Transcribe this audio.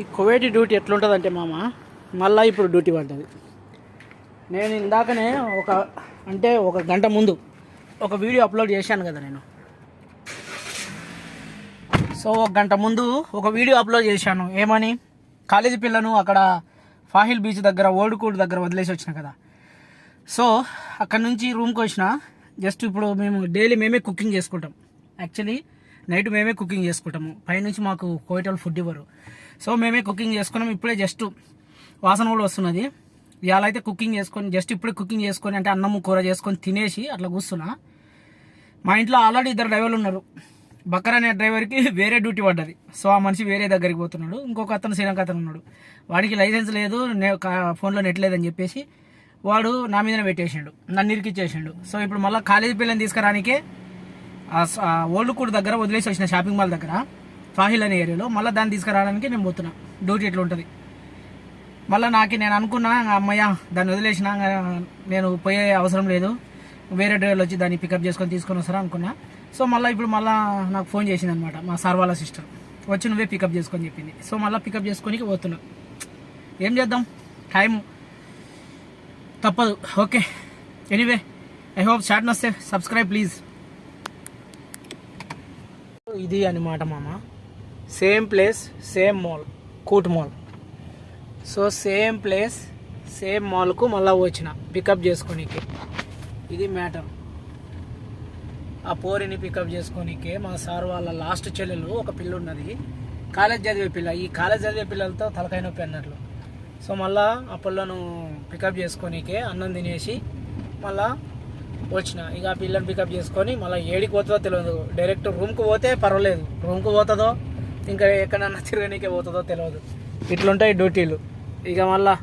ఈ Kuwaiti duty ఎట్లుంటుందంటే మామ మళ్ళీ ఇప్పుడు డ్యూటీ పడ్డది. నేను ఇందాకనే ఒక అంటే ఒక గంట ముందు ఒక వీడియో అప్లోడ్ చేశాను కదా నేను. సో ఒక గంట ముందు ఒక వీడియో అప్లోడ్ చేశాను. ఏమని? కాలేజీ పిల్లను అక్కడ ఫాహిల్ బీచ్ దగ్గర ఓల్డ్ కూడ్ దగ్గర వదిలేసి వచ్చిన కదా. సో అక్కడ నుంచి రూమ్కి వచ్చిన జస్ట్ ఇప్పుడు మేము డైలీ మేమే కుకింగ్ చేసుకుంటాం. యాక్చువల్లీ నైట్ మేమే కుకింగ్ చేసుకుంటాము. పైనుంచి మాకు కోయటోళ్ళు ఫుడ్ ఇవ్వరు. సో మేమే కుకింగ్ చేసుకున్నాం ఇప్పుడే జస్ట్ వాసన కూడా వస్తున్నది. ఇవాళ అయితే కుకింగ్ చేసుకొని జస్ట్ ఇప్పుడే కుకింగ్ చేసుకొని అంటే అన్నము కూర చేసుకొని తినేసి అట్లా కూర్చున్నా. మా ఇంట్లో ఆల్రెడీ ఇద్దరు డ్రైవర్లు ఉన్నారు. బక్కర్ అనే డ్రైవర్కి వేరే డ్యూటీ పడ్డది. సో ఆ మనిషి వేరే దగ్గరికి పోతున్నాడు. ఇంకొక అతను శ్రీలంక అతను ఉన్నాడు. వాడికి లైసెన్స్ లేదు ఫోన్లో నెట్ లేదని చెప్పేసి వాడు నా మీదనే పెట్టేసిండు. నన్ను ఇరికిచ్చేసిండు. సో ఇప్పుడు మళ్ళీ కాలేజీ పిల్లని తీసుకురానికే ఓల్డ్ కూడ దగ్గర వదిలేసి వచ్చిన షాపింగ్ మాల్ దగ్గర. సాహిల్ అనే ఏరియాలో మళ్ళీ దాన్ని తీసుకురావడానికి నేను పోతున్నా. డ్యూటీ ఇట్లా ఉంటుంది. మళ్ళీ నాకు నేను అనుకున్నా అమ్మయ్య దాన్ని వదిలేసిన నేను పోయే అవసరం లేదు. వేరే డ్రైవర్లు వచ్చి దాన్ని పికప్ చేసుకొని తీసుకొని వస్తారా అనుకున్నా. సో మళ్ళీ ఇప్పుడు మళ్ళీ నాకు ఫోన్ చేసింది అనమాట మా సార్ వాళ్ళ సిస్టర్ వచ్చి నువ్వే పికప్ చేసుకొని చెప్పింది. సో మళ్ళీ పికప్ చేసుకొని పోతున్నా. ఏం చేద్దాం? టైం తప్పదు. Okay anyway I hope short వస్తే సబ్స్క్రైబ్ ప్లీజ్ ఇది అనమాట మామ. Same place same mall kootu mall so same place same మాల్కు మళ్ళీ వచ్చిన. పికప్ చేసుకోనీకి. ఇది మ్యాటర్ ఆ పోరిని పికప్ చేసుకోనీకే మా సార్ వాళ్ళ లాస్ట్ చెల్లెలు ఒక పిల్ల ఉన్నది. కాలేజ్ చదివే పిల్ల. ఈ కాలేజ్ చదివే పిల్లలతో తలకాయ నొప్పి అన్నట్లు. సో మళ్ళా ఆ పిల్లను పికప్ చేసుకోనీకే అన్నం తినేసి మళ్ళా వచ్చిన. ఇక ఆ పిల్లని పికప్ చేసుకొని మళ్ళీ ఏడికి పోతుందో తెలియదు డైరెక్ట్ రూమ్కి పోతే పర్వాలేదు. రూమ్కి పోతుందో ఇంకా ఎక్కడన్నా తిరగనీకే పోతుందో తెలియదు ఇట్లుంటాయి డ్యూటీలు. ఇక మళ్ళా